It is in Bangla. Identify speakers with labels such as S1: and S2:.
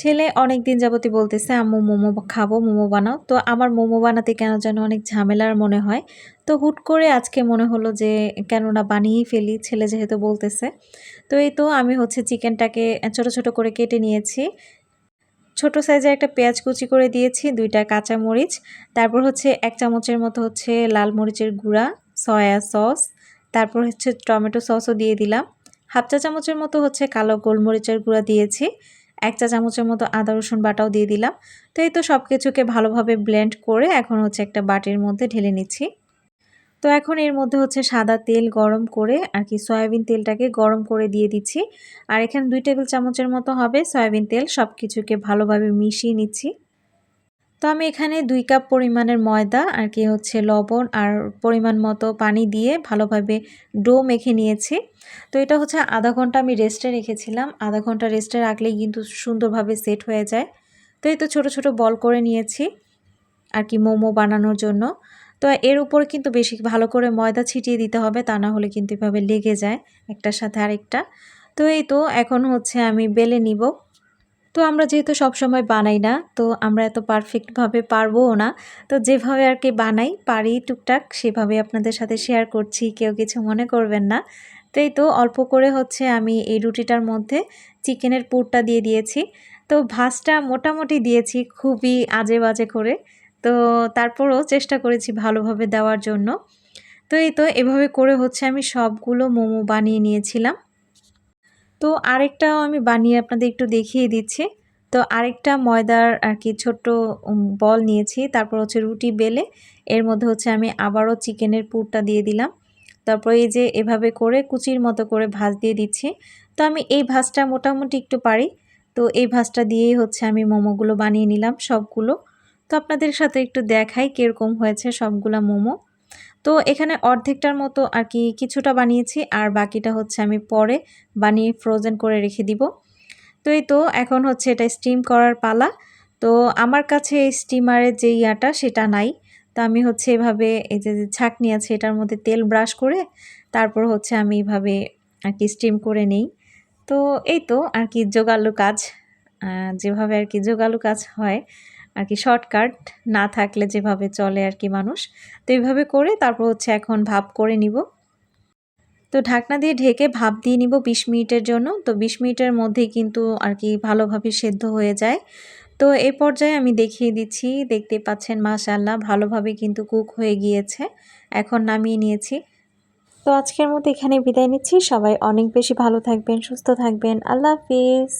S1: ছেলে অনেক দিন যাবতই বলতেছে, আম্মু, মোমো খাব, মোমো বানাও। তো আমার মোমো বানাতে কেন যেন অনেক ঝামেলার মনে হয়। তো হুট করে আজকে মনে হলো যে কেন না বানিয়েই ফেলি, ছেলে যেহেতু বলতেছে। তো এই তো আমি হচ্ছে চিকেনটাকে ছোট ছোট করে কেটে নিয়েছি। ছোট সাইজের একটা পেঁয়াজ কুচি করে দিয়েছি, দুইটা কাঁচা মরিচ, তারপর হচ্ছে এক চামচের মতো হচ্ছে লাল মরিচের গুঁড়া, সয়া সস, তারপর হচ্ছে টমেটো সসও দিয়ে দিলাম। হাফ চা চামচের মতো হচ্ছে কালো গোলমরিচের গুঁড়া দিয়েছি। এক চা চামচের মতো আদা, রসুন বাটাও দিয়ে দিলাম। তো এই তো সব কিছুকে ভালোভাবে ব্লেন্ড করে এখন হচ্ছে একটা বাটির মধ্যে ঢেলে নিচ্ছি। তো এখন এর মধ্যে হচ্ছে সাদা তেল গরম করে আর কি সয়াবিন তেলটাকে গরম করে দিয়ে দিচ্ছি। আর এখানে দুই টেবিল চামচের মতো হবে সয়াবিন তেল সব কিছুকে ভালোভাবে মিশিয়ে নিচ্ছি। তো আমি এখানে দুই কাপ পরিমাণের ময়দা আর কি হচ্ছে লবণ আর পরিমাণ মতো পানি দিয়ে ভালোভাবে ডো মেখে নিয়েছি। তো এটা হচ্ছে আধা ঘণ্টা আমি রেস্টে রেখেছিলাম। আধা ঘণ্টা রেস্টে রাখলেই কিন্তু সুন্দরভাবে সেট হয়ে যায়। তো এই তো ছোটো ছোটো বল করে নিয়েছি আর কি মোমো বানানোর জন্য। তো এর উপর কিন্তু বেশি ভালো করে ময়দা ছিটিয়ে দিতে হবে, তা না হলে কিন্তু এভাবে লেগে যায় একটার সাথে আরেকটা। তো এই তো এখন হচ্ছে আমি বেলে নিব। তো আমরা যেহেতু সবসময় বানাই না, তো আমরা এত পারফেক্টভাবে পারবোও না। তো যেভাবে আর কি বানাই, পারি টুকটাক, সেভাবে আপনাদের সাথে শেয়ার করছি, কেউ কিছু মনে করবেন না। তো এই তো অল্প করে হচ্ছে আমি এই রুটিটার মধ্যে চিকেনের পুরটা দিয়ে দিয়েছি। তো ভাজটা মোটামুটি দিয়েছি খুবই আজে বাজে করে। তো তারপরও চেষ্টা করেছি ভালোভাবে দেওয়ার জন্য। তো এই তো এভাবে করে হচ্ছে আমি সবগুলো মোমো বানিয়ে নিয়েছিলাম। তো আরেকটাও আমি বানিয়ে আপনাদের একটু দেখিয়ে দিচ্ছি। তো আরেকটা ময়দার আর কি ছোট্ট বল নিয়েছি, তারপর হচ্ছে রুটি বেলে, এর মধ্যে হচ্ছে আমি আবারও চিকেনের পুরটা দিয়ে দিলাম। তারপর এই যে এভাবে করে কুচির মতো করে ভাজ দিয়ে দিচ্ছি। তো আমি এই ভাজটা মোটামুটি একটু পারি। তো এই ভাজটা দিয়েই হচ্ছে আমি মোমোগুলো বানিয়ে নিলাম সবগুলো। তো আপনাদের সাথে একটু দেখাই কীরকম হয়েছে সবগুলা মোমো। তো এখানে অর্ধেকটার মতো আর কি কিছুটা বানিয়েছি, আর বাকিটা হচ্ছে আমি পরে বানিয়ে ফ্রোজেন করে রেখে দিব। তো এই তো, এখন হচ্ছে এটা স্টিম করার পালা। তো আমার কাছে এই স্টিমারের যে ইয়াটা সেটা নাই। তো আমি হচ্ছে এভাবে এই যে ছাকনি আছে এটার মধ্যে তেল ব্রাশ করে তারপর হচ্ছে আমি এভাবে আর কি স্টিম করে নিই। তো এই তো আর কি জোগালু কাজ যেভাবে আর কি জোগালু কাজ হয়। আর কি শর্টকাট না থাকলে যেভাবে চলে আর কি মানুষ। তো এইভাবে করে তারপর হচ্ছে এখন ভাপ করে নিব। তো ঢাকনা দিয়ে ঢেকে ভাপ দিয়ে নিব বিশ মিনিটের জন্য। তো বিশ মিনিটের মধ্যেই কিন্তু আর কি ভালোভাবে সেদ্ধ হয়ে যায়। তো এই পর্যায়ে আমি দেখিয়ে দিচ্ছি, দেখতে পাচ্ছেন মাশাল্লাহ ভালোভাবে কিন্তু কুক হয়ে গিয়েছে। এখন নামিয়ে নিয়েছি। তো আজকের মতো এখানে বিদায় নিচ্ছি। সবাই অনেক বেশি ভালো থাকবেন, সুস্থ থাকবেন। আল্লাহ হাফিজ।